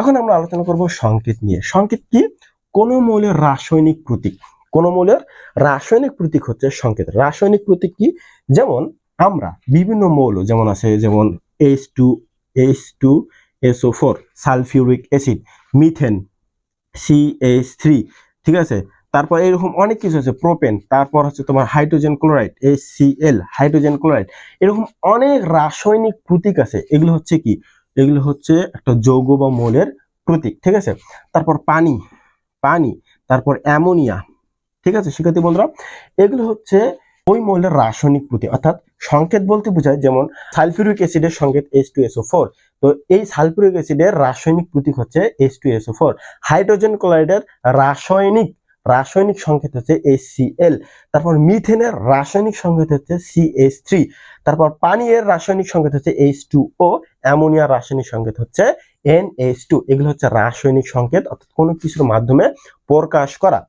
এখন আমরা আলোচনা করব সংকেত নিয়ে। সংকেত কি? কোন মৌলের রাসায়নিক প্রতীক। কোন মৌলের রাসায়নিক প্রতীক হচ্ছে সংকেত। রাসায়নিক প্রতীক কি? যেমন আমরা বিভিন্ন মৌল যেমন আছে, যেমন H two H two S O four sulphuric acid methane C C H three ঠিক আছে? তারপর এরকম অনেক কিছু আছে প্রোপেন তারপর হচ্ছে তোমার hydrogen chloride S C L hydrogen chloride এরকম অনেক রাসায়নিক প্রতীক আছে। এগুলো হচ্ছে কি? এগুলো হচ্ছে একটা যৌগ বা মৌলের প্রতীক, ঠিক আছে? তারপর পানি পানি, তারপর অ্যামোনিয়া, ঠিক আছে? শিক্ষার্থী বন্ধুরা, এগুলো হচ্ছে ওই মৌলের রাসায়নিক প্রতীক, অর্থাৎ সংকেত বলতে বোঝায় যেমন সালফিউরিক অ্যাসিডের সংকেত এইচ টু এসও ফোর তো এই সালফিউরিক অ্যাসিডের রাসায়নিক প্রতীক হচ্ছে H two S O four hydrogen ক্লোরাইডের রাসায়নিক রাসায়নিক সংকেত হচ্ছে এসিএল তারপর মিথেনের রাসায়নিক সংকেত হচ্ছে সিএস থ্রি তারপর পানীয়ের রাসায়নিক সংকেত হচ্ছে এইচ টু ও অ্যামোনিয়ার রাসায়নিক সংকেত হচ্ছে এন এইচ টু এগুলো হচ্ছে রাসায়নিক সংকেত, অর্থাৎ কোনো কিছুর মাধ্যমে প্রকাশ করা।